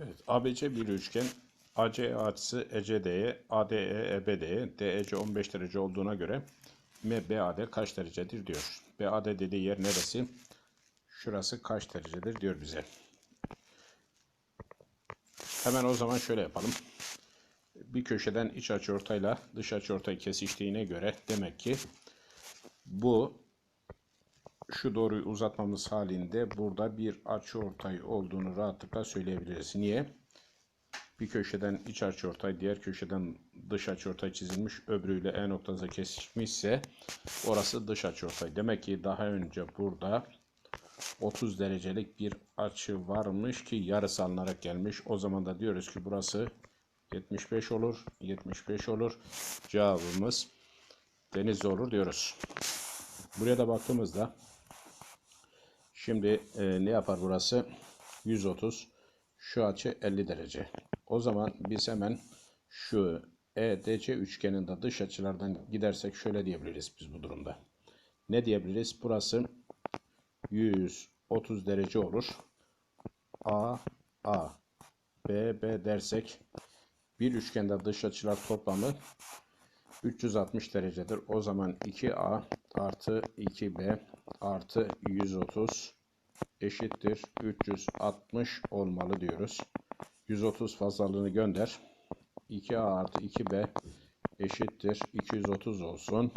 Evet, ABC bir üçgen. AC açısı ECD'ye, ADE EBD'ye, DEC 15 derece olduğuna göre MBAD kaç derecedir diyor. BAD dediği yer neresi? Şurası kaç derecedir diyor bize. Hemen o zaman şöyle yapalım. Bir köşeden iç açıortayla dış açıortay kesiştiğine göre demek ki bu şu doğruyu uzatmamız halinde burada bir açıortay olduğunu rahatlıkla söyleyebiliriz. Niye? Bir köşeden iç açıortay, diğer köşeden dış açıortay çizilmiş, öbürüyle E noktası kesişmişse orası dış açıortay. Demek ki daha önce burada 30 derecelik bir açı varmış ki yarısı alınarak gelmiş. O zaman da diyoruz ki burası 75 olur, 75 olur. Cevabımız Denizli olur diyoruz. Buraya da baktığımızda Şimdi e, ne yapar burası? 130. Şu açı 50 derece. O zaman biz hemen şu EDC üçgeninde dış açılardan gidersek şöyle diyebiliriz biz bu durumda. Ne diyebiliriz? Burası 130 derece olur. A, A, B, B dersek bir üçgende dış açılar toplamı 360 derecedir. O zaman 2A artı 2B artı 130 eşittir 360 olmalı diyoruz. 130 fazlalığını gönder. 2A artı 2B eşittir 230 olsun.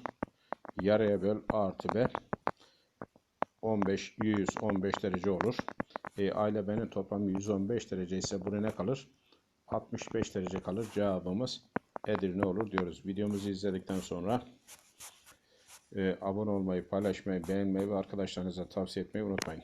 Yarıya böl A artı B 15 115 derece olur. E, A ile B'nin toplamı 115 derece ise buraya ne kalır? 65 derece kalır. Cevabımız Edirne olur diyoruz. Videomuzu izledikten sonra e, abone olmayı, paylaşmayı, beğenmeyi ve arkadaşlarınıza tavsiye etmeyi unutmayın.